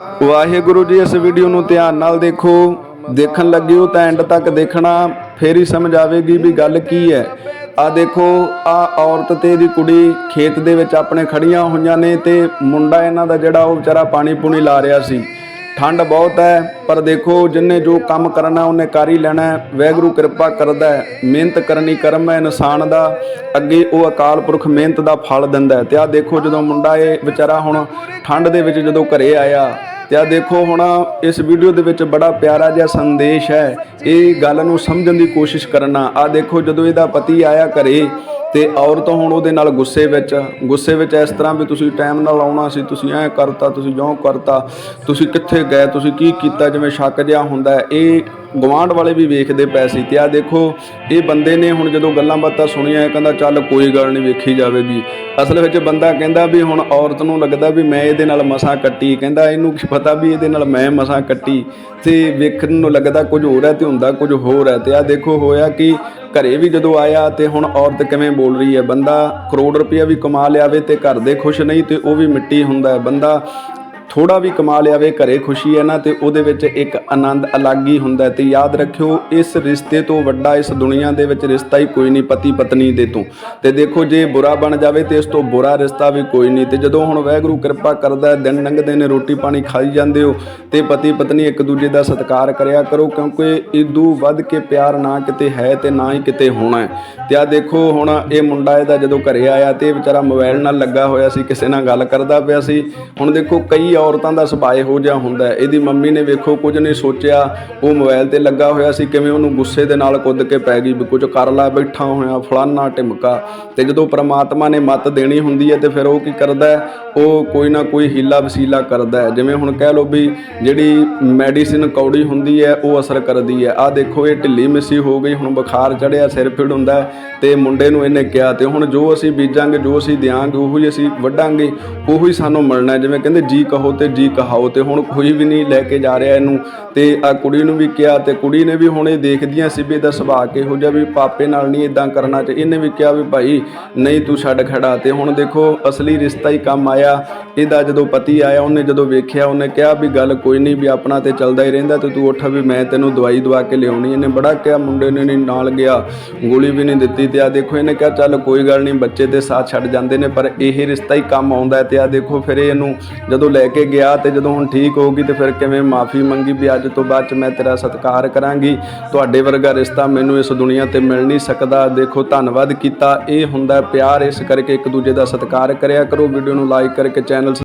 ਵਾਹਿਗੁਰੂ ਜੀ, ਇਸ ਵੀਡੀਓ ਨੂੰ ਧਿਆਨ ਨਾਲ ਦੇਖੋ। ਦੇਖਣ ਲੱਗੇ ਹੋ ਤਾਂ ਐਂਡ ਤੱਕ ਦੇਖਣਾ, ਫੇਰ ਹੀ ਸਮਝ ਆਵੇਗੀ ਵੀ ਗੱਲ ਕੀ ਹੈ। ਆ ਦੇਖੋ, ਆ ਔਰਤ ਤੇ ਇਹਦੀ ਕੁੜੀ ਖੇਤ ਦੇ ਵਿੱਚ ਆਪਣੇ ਖੜੀਆਂ ਹੋਈਆਂ ਨੇ ਤੇ ਮੁੰਡਾ ਇਹਨਾਂ ਦਾ ਜਿਹੜਾ ਉਹ ਵਿਚਾਰਾ ਪਾਣੀ ਪੂਣੀ ਲਾ ਰਿਹਾ ਸੀ। ਠੰਡ ਬਹੁਤ ਹੈ, ਪਰ ਦੇਖੋ ਜਿੰਨੇ ਜੋ ਕੰਮ ਕਰਨਾ ਉਹਨੇ ਕਰ ਹੀ ਲੈਣਾ ਹੈ। ਕਿਰਪਾ ਕਰਦਾ ਹੈ, ਮਿਹਨਤ ਕਰਨੀ ਕਰਮ ਹੈ ਇਨਸਾਨ ਦਾ। ਅੱਗੇ ਉਹ ਅਕਾਲ ਪੁਰਖ ਮਿਹਨਤ ਦਾ ਫਲ ਦਿੰਦਾ ਹੈ। ਤੇ ਆ ਦੇਖੋ ਜਦੋਂ ਮੁੰਡਾ ਇਹ ਵਿਚਾਰਾ ਹੁਣ ਠੰਡ ਦੇ ਵਿੱਚ ਜਦੋਂ ਘਰੇ ਆਇਆ ਤੇ ਆ ਦੇਖੋ ਹੁਣ ਇਸ ਵੀਡੀਓ ਦੇ ਵਿੱਚ ਬੜਾ ਪਿਆਰਾ ਜਿਹਾ ਸੰਦੇਸ਼ ਹੈ। ਇਹ ਗੱਲ ਨੂੰ ਸਮਝਣ ਦੀ ਕੋਸ਼ਿਸ਼ ਕਰਨਾ। ਆ ਦੇਖੋ ਜਦੋਂ ਇਹਦਾ ਪਤੀ ਆਇਆ ਘਰੇ ਤੇ ਔਰਤ ਹੁਣ ਉਹਦੇ ਨਾਲ ਗੁੱਸੇ ਵਿੱਚ ਗੁੱਸੇ ਵਿੱਚ ਇਸ ਤਰ੍ਹਾਂ ਵੀ ਤੁਸੀਂ ਟਾਈਮ ਨਾਲ ਆਉਣਾ ਸੀ, ਤੁਸੀਂ ਐਂ ਕਰਤਾ, ਤੁਸੀਂ ਜਿਉਂ ਕਰਤਾ, ਤੁਸੀਂ ਕਿੱਥੇ ਗਏ, ਤੁਸੀਂ ਕੀ ਕੀਤਾ, ਜਿਵੇਂ ਸ਼ੱਕ ਜਿਹਾ ਹੁੰਦਾ ਇਹ ਗਵਾਂਢ ਵਾਲੇ ਵੀ ਵੇਖਦੇ ਪਏ ਸੀ ਤੇ ਆ ਦੇਖੋ, ਇਹ ਬੰਦੇ ਨੇ ਹੁਣ ਜਦੋਂ ਗੱਲਾਂ ਬਾਤਾਂ ਸੁਣੀਆਂ ਕਹਿੰਦਾ, ਚੱਲ ਕੋਈ ਗੱਲ ਨਹੀਂ, ਵੇਖੀ ਜਾਵੇਗੀ। ਅਸਲ ਵਿੱਚ ਬੰਦਾ ਕਹਿੰਦਾ ਵੀ ਹੁਣ ਔਰਤ ਨੂੰ ਲੱਗਦਾ ਵੀ ਮੈਂ ਇਹਦੇ ਨਾਲ ਮਸਾਂ ਕੱਟੀ। ਕਹਿੰਦਾ, ਇਹਨੂੰ ਕੀ ਪਤਾ ਵੀ ਇਹਦੇ ਨਾਲ ਮੈਂ ਮਸਾਂ ਕੱਟੀ? ਤੇ ਵੇਖਣ ਨੂੰ ਲੱਗਦਾ ਕੁਝ ਹੋਰ ਹੈ ਤੇ ਹੁੰਦਾ ਕੁਝ ਹੋਰ ਹੈ। ਤੇ ਆ ਦੇਖੋ, ਹੋਇਆ ਕਿ ਘਰੇ ਵੀ ਜਦੋਂ ਆਇਆ ਤੇ ਹੁਣ ਔਰਤ ਕਿਵੇਂ ਬੋਲ ਰਹੀ ਹੈ? ਬੰਦਾ ਕਰੋੜ ਰੁਪਇਆ ਵੀ ਕਮਾ ਲਿਆਵੇ ਤੇ ਘਰ ਦੇ ਖੁਸ਼ ਨਹੀਂ ਤੇ ਉਹ ਵੀ ਮਿੱਟੀ ਹੁੰਦਾ ਹੈ। ਬੰਦਾ ਥੋੜਾ ਵੀ ਕਮਾ ਲਿਆ ਵੇ, ਘਰੇ ਖੁਸ਼ੀ ਹੈ ਨਾ, ਤੇ ਉਹਦੇ ਵਿੱਚ ਇੱਕ ਆਨੰਦ ਅਲੱਗ ਹੀ ਹੁੰਦਾ ਹੈ। ਤੇ ਯਾਦ ਰੱਖਿਓ, ਇਸ ਰਿਸ਼ਤੇ ਤੋਂ ਵੱਡਾ, ਇਸ ਦੁਨੀਆ ਦੇ ਵਿੱਚ ਰਿਸ਼ਤਾ ਹੀ ਕੋਈ ਨਹੀਂ ਪਤੀ ਪਤਨੀ ਦੇ ਤੋਂ। ਤੇ ਦੇਖੋ, ਜੇ ਬੁਰਾ ਬਣ ਜਾਵੇ, ਤੇ ਇਸ ਤੋਂ ਬੁਰਾ ਰਿਸ਼ਤਾ ਵੀ ਕੋਈ ਨਹੀਂ। ਤੇ ਜਦੋਂ ਹੁਣ ਵਾਹਿਗੁਰੂ ਕਿਰਪਾ ਕਰਦਾ ਹੈ, ਦਿਨ ਲੰਘਦੇ ਨੇ, ਰੋਟੀ ਪਾਣੀ ਖਾਈ ਜਾਂਦੇ ਹੋ, ਤੇ ਪਤੀ ਪਤਨੀ ਇੱਕ ਦੂਜੇ ਦਾ ਸਤਿਕਾਰ ਕਰਿਆ ਕਰੋ, ਕਿਉਂਕਿ ਇਦੂ ਵੱਧ ਕੇ ਪਿਆਰ ਨਾ ਕਿਤੇ ਹੈ ਤੇ ਨਾ ਹੀ ਕਿਤੇ ਹੋਣਾ ਹੈ। ਤੇ ਆ ਦੇਖੋ, ਹੁਣ ਇਹ ਮੁੰਡਾ ਇਹਦਾ ਜਦੋਂ ਘਰੇ ਆਇਆ, ਤੇ ਇਹ ਵਿਚਾਰਾ ਮੋਬਾਈਲ ਨਾਲ ਲੱਗਾ ਹੋਇਆ ਸੀ, ਕਿਸੇ ਨਾਲ ਗੱਲ ਕਰਦਾ ਪਿਆ ਸੀ। ਹੁਣ ਦੇਖੋ, ਕਈ ਔਰਤਾਂ ਦਾ ਸੁਭਾਅ ਇਹੋ ਜਿਹਾ ਹੁੰਦਾ ਇਹਦੀ ਮੰਮੀ ਨੇ ਵੇਖੋ, ਕੁਝ ਨਹੀਂ ਸੋਚਿਆ। ਉਹ ਮੋਬਾਈਲ ਤੇ ਲੱਗਾ ਹੋਇਆ ਸੀ, ਕਿਵੇਂ ਉਹਨੂੰ ਗੁੱਸੇ ਦੇ ਨਾਲ ਕੁੱਦ ਕੇ ਪੈ ਗਈ ਵੀ ਕੁਝ ਕਰ ਲਾ, ਬੈਠਾ ਹੋਇਆ, ਫਲਾਨਾ ਢਿਮਕਾ। ਤੇ ਜਦੋਂ ਪ੍ਰਮਾਤਮਾ ਨੇ ਮੱਤ ਦੇਣੀ ਹੁੰਦੀ ਹੈ ਤੇ ਫਿਰ ਉਹ ਕੀ ਕਰਦਾ ਹੈ? ਉਹ ਕੋਈ ਨਾ ਕੋਈ ਹੀਲਾ ਵਸੀਲਾ ਕਰਦਾ ਹੈ। ਜਿਵੇਂ ਹੁਣ ਕਹਿ ਲਓ ਵੀ ਜਿਹੜੀ ਮੈਡੀਸਿਨ ਕੌੜੀ ਹੁੰਦੀ ਹੈ, ਉਹ ਅਸਰ ਕਰਦੀ ਹੈ। ਆ ਦੇਖੋ, ਇਹ ਢਿੱਲੀ ਮਿੱਸੀ ਹੋ ਗਈ, ਹੁਣ ਬੁਖਾਰ ਚੜਿਆ, ਸਿਰ ਪੀੜ ਹੁੰਦਾ ਤੇ ਮੁੰਡੇ ਨੂੰ ਇਹਨੇ ਕਿਹਾ ਤੇ ਹੁਣ ਜੋ ਅਸੀਂ ਬੀਜਾਂਗੇ, ਜੋ ਅਸੀਂ ਦਿਆਂਗੇ, ਉਹੀ ਅਸੀਂ ਵੱਢਾਂਗੇ, ਉਹੀ ਸਾਨੂੰ ਮਿਲਣਾ ਜਿਵੇਂ ਕਹਿੰਦੇ, ਜੀ ਕਹੋ ਤੇ ਜੀ ਕਹਾਓ ਤੇ ਹੁਣ ਕੋਈ ਵੀ ਨਹੀਂ ਲੈ ਕੇ ਜਾ ਰਿਹਾ ਇਹਨੂੰ। ਤੇ ਆ ਕੁੜੀ ਨੂੰ ਵੀ ਕਿਹਾ ਤੇ ਕੁੜੀ ਨੇ ਵੀ ਹੁਣ ਇਹ ਦੇਖਦੀਆਂ ਸੀ ਵੀ ਇਹਦਾ ਸੁਭਾਅ ਕਿਹੋ ਜਿਹਾ ਵੀ ਪਾਪੇ ਨਾਲ ਨਹੀਂ ਇਦਾਂ ਕਰਨਾ ਤੇ ਇਹਨੇ ਵੀ ਕਿਹਾ ਵੀ ਭਾਈ ਨਹੀਂ ਤੂੰ ਛੱਡ ਖੜਾ। ਤੇ ਹੁਣ ਦੇਖੋ ਅਸਲੀ ਰਿਸ਼ਤਾ ਹੀ ਕੰਮ ਆਇਆ। ਇਹਦਾ ਜਦੋਂ ਪਤੀ ਆਇਆ, ਉਹਨੇ ਜਦੋਂ ਵੇਖਿਆ, ਉਹਨੇ ਕਿਹਾ ਵੀ ਗੱਲ ਕੋਈ ਨਹੀਂ ਵੀ ਆਪਣਾ ਤੇ ਚੱਲਦਾ ਹੀ ਰਹਿੰਦਾ ਤੇ ਤੂੰ ਉੱਠ ਵੀ ਮੈਂ ਤੈਨੂੰ ਦਵਾਈ ਦਵਾ ਕੇ ਲਿਆਉਣੀ। ਇਹਨੇ ਬੜਾ ਕਿਹਾ, ਮੁੰਡੇ ਨੇ ਨਹੀਂ ਨਾਲ ਗਿਆ, ਗੋਲੀ ਵੀ ਨਹੀਂ ਦਿੱਤੀ ਤੇ ਆ ਦੇਖੋ ਇਹਨੇ ਕਿਹਾ, ਚੱਲ ਕੋਈ ਗੱਲ ਨਹੀਂ, ਬੱਚੇ ਤੇ ਸਾਥ ਛੱਡ ਜਾਂਦੇ ਨੇ, ਪਰ ਇਹ ਰਿਸ਼ਤਾ ਹੀ ਕੰਮ ਆਉਂਦਾ ਤੇ ਆ ਦੇਖੋ ਫਿਰ ਇਹਨੂੰ ਜਦੋਂ ਲੈ ਕੇ ਗਿਆ ਤੇ ਜਦੋਂ ਹੁਣ ਠੀਕ ਹੋ ਗਈ ਤੇ ਫਿਰ ਕਿਵੇਂ ਮਾਫੀ ਮੰਗੀ ਵੀ ਅੱਜ ਤੋਂ ਬਾਅਦ ਚ ਮੈਂ ਤੇਰਾ ਸਤਿਕਾਰ ਕਰਾਂਗੀ। ਤੁਹਾਡੇ ਵਰਗਾ ਰਿਸ਼ਤਾ ਮੈਨੂੰ ਇਸ ਦੁਨੀਆ ਤੇ ਮਿਲ ਨਹੀਂ ਸਕਦਾ। ਦੇਖੋ, ਧੰਨਵਾਦ ਕੀਤਾ। ਇਹ ਹੁੰਦਾ ਪਿਆਰ, ਇਸ ਕਰਕੇ ਇੱਕ ਦੂਜੇ ਦਾ ਸਤਿਕਾਰ ਕਰਿਆ ਕਰੋ। ਵੀਡੀਓ ਨੂੰ ਲਾਈਕ ਕਰਕੇ ਚੈਨਲ